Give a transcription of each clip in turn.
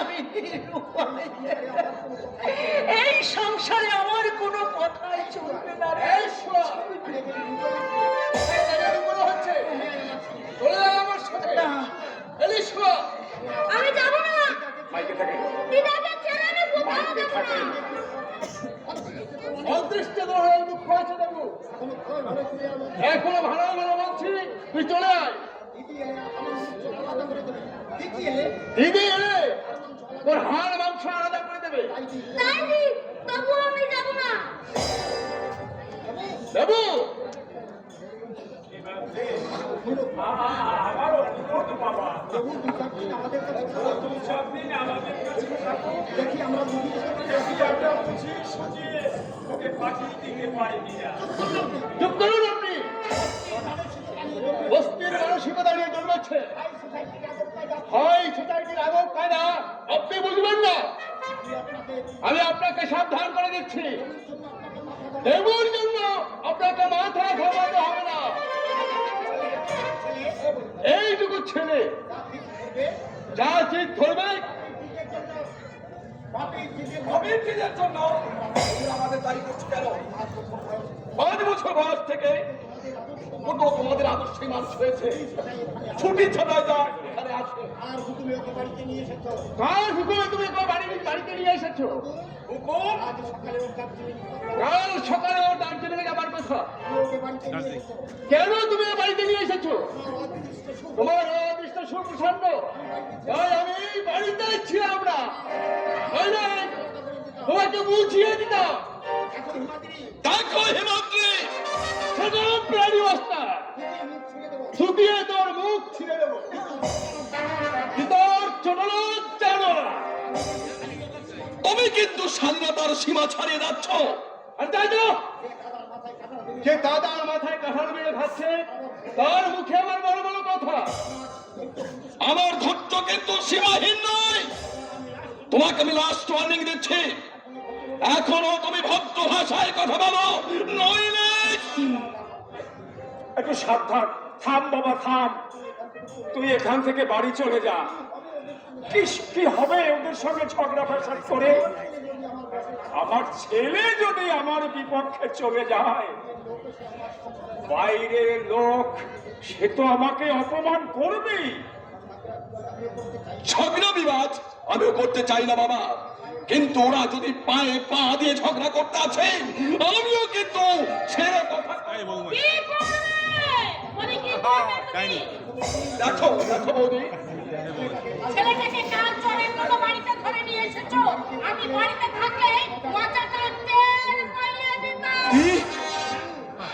আমি এই সংসারে আমার কোনো কথাই চলবে না। আমি যাব না। অদৃষ্ট গ্রহের মুখ দেবু। এখনও ভালো ভালো বলছি। তুই চলে আয়। দিদি এলে? তোর হাড় মাংস আলাদা করে দেবে। তাই দি তবু আমি যাব না। দেবু চুপ করুন আপনি। বস্তির মানসিকতা নিয়ে জন্মাচ্ছে হয় সোসাইটির আগব কায়দা আপনি বুঝবেন না। আমি আপনাকে সাবধান করে দিচ্ছি। দেবুর জন্য আপনাকে মাথা ঘামাতে হবে না। এইটুকু ছেলে। যা চিত ধরবে। জন্য আমাদের দায়ী করছে কেন পাঁচ বছর বয়স থেকে কত তোমাদের আদর্শে মানুষ হয়েছে। ছুটি ছাড়ায় যায় এখানে আসে। আর হুকুমে ওকে বাড়িতে নিয়ে এসেছ? কার হুকুমে তুমি ওকে বাড়ি বাড়িতে নিয়ে এসেছ? হুকুম? আজ সকালে দার্জিলিং কাল সকালে ওর দার্জিলিংয়ে যাবার কথা। কেন তুমি বাড়িতে নিয়ে এসেছ? তোমার অদৃষ্ট সুপ্রসন্ন তাই আমি বাড়িতে ছিলাম না? তোমাকে বুঝিয়ে দিতাম। দেখো হিমাদ্রি সকল প্রাণী অবস্থা শুকিয়ে তোর মুখ ছিঁড়ে দেবো। তোর ছোট জানো তুমি কিন্তু স্বাধীনতার সীমা ছাড়িয়ে যাচ্ছ। আর তাই তো। যে দাদার মাথায় কাঁঠাল মেরে খাচ্ছে তার মুখে আমার বড় বড় কথা। আমার ধৈর্য কিন্তু সীমাহীন নয়। তোমাকে আমি লাস্ট ওয়ার্নিং দিচ্ছি। এখনও তুমি ভক্ত ভাষায় কথা বলো। নইলে একটু সাবধান। থাম বাবা থাম। তুই এখান থেকে বাড়ি চলে যা। কি হবে ওদের সঙ্গে ঝগড়া ফ্যাসাদ করে? আমার ছেলে যদি আমার বিপক্ষে চলে যায় বাইরের লোক সে তো আমাকে অপমান করবেই। ঝগড়া বিবাদ আমিও করতে চাই না বাবা। কিন্তু ওরা যদি পায়ে পা দিয়ে ঝগড়া করতে আছে আমিও কিন্তু ছেড়ে কথা কি করবে? বলি কি করবে তুমি? দেখো দেখো বৌদি। ছেলেটাকে কাল চোরের মতো বাড়িতে ধরে নিয়ে এসেছ? আমি বাড়িতে থাকলে মজাটা টের পাইয়ে দিতাম।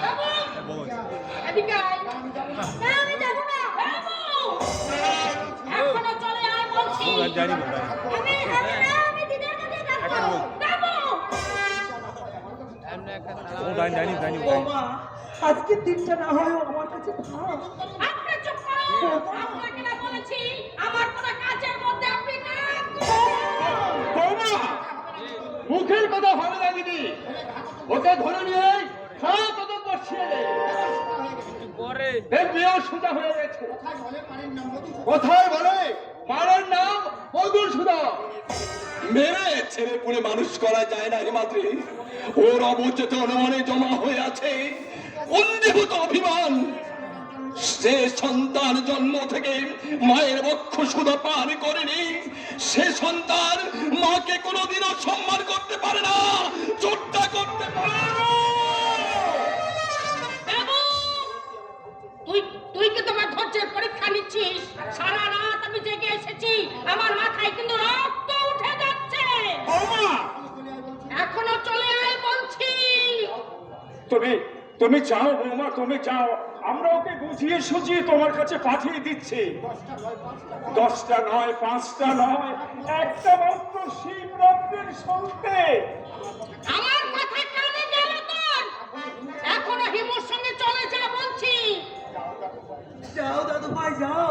বাবু, এদিকে না, আমি যাব না। এখনও চলে আয় বলছি। আমি, আমি আজকে দিনটা না হয় আমার কাছে আপনি চুপ করুন। আপনাকে না বলেছি, আমার কোনো কাজের মধ্যে আপনি নাক মুখের কথা হবে না দিদি ওকে ধরে নিয়ে কত বসিয়ে হয়ে গেছে। কোথায় বলে মারের নাম মধুর সুদা মেরে পুলে মানুষ করা যায় না ওর অবচেত অনুমানে জমা হয়ে আছে। অন্ধীভূত অভিমান। সে সন্তান জন্ম থেকে মায়ের বক্ষ সুদা পান করেনি। সে সন্তান মাকে কোনোদিনও সম্মান করতে পারে না, চোটটা করতে পারে না। তুই তুই কি তোমার ধৈর্যের পরীক্ষা নিচ্ছিস? সারা রাত আমি জেগে এসেছি। আমার মাথায় কিন্তু তুমি তুমি যাও বৌমা তুমি যাও আমরা ওকে বুঝিয়ে সুঝিয়ে তোমার কাছে পাঠিয়ে দিচ্ছি। দশটা নয় পাঁচটা নয় একটা মাত্র শিবরাত্রির শুনতে আমার কথা কানে গেল তোর এখনও হিমুর সঙ্গে চলে যা বলছি। যাও দাদু ভাই যাও।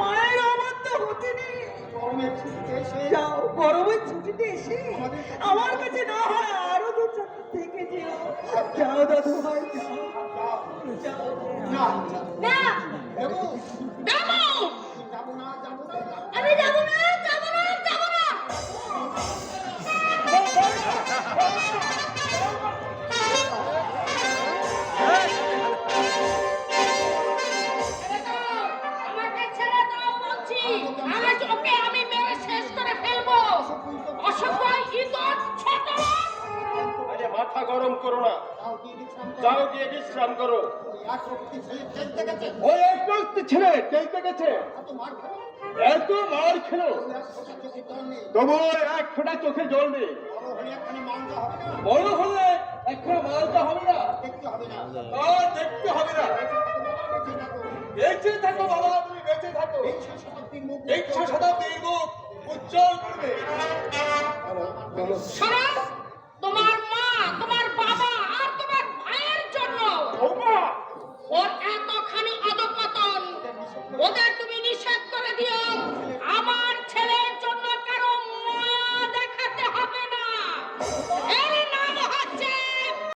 মায়ের আমার তো হতে নেই গরমের এসে যাও গরমের ছুটিতে এসে আমার কাছে না হয়। না গরম করো না? যাও গিয়ে বিশ্রাম করো। ওই এক শক্তি ছেলে খেলতে গেছে। এত মার খেলো। এক ফোঁটা তবু এক ফোঁটা চোখে জল নেই। বড় হলে একটা মালটা হবে না। দেখতে হবে না। বেঁচে থাকো বাবা, তুমি বেঁচে থাকো। একশো শতাব্দীর মুখ উজ্জ্বল করবে। ওদের তুমি নিষেধ করে দিও। আমার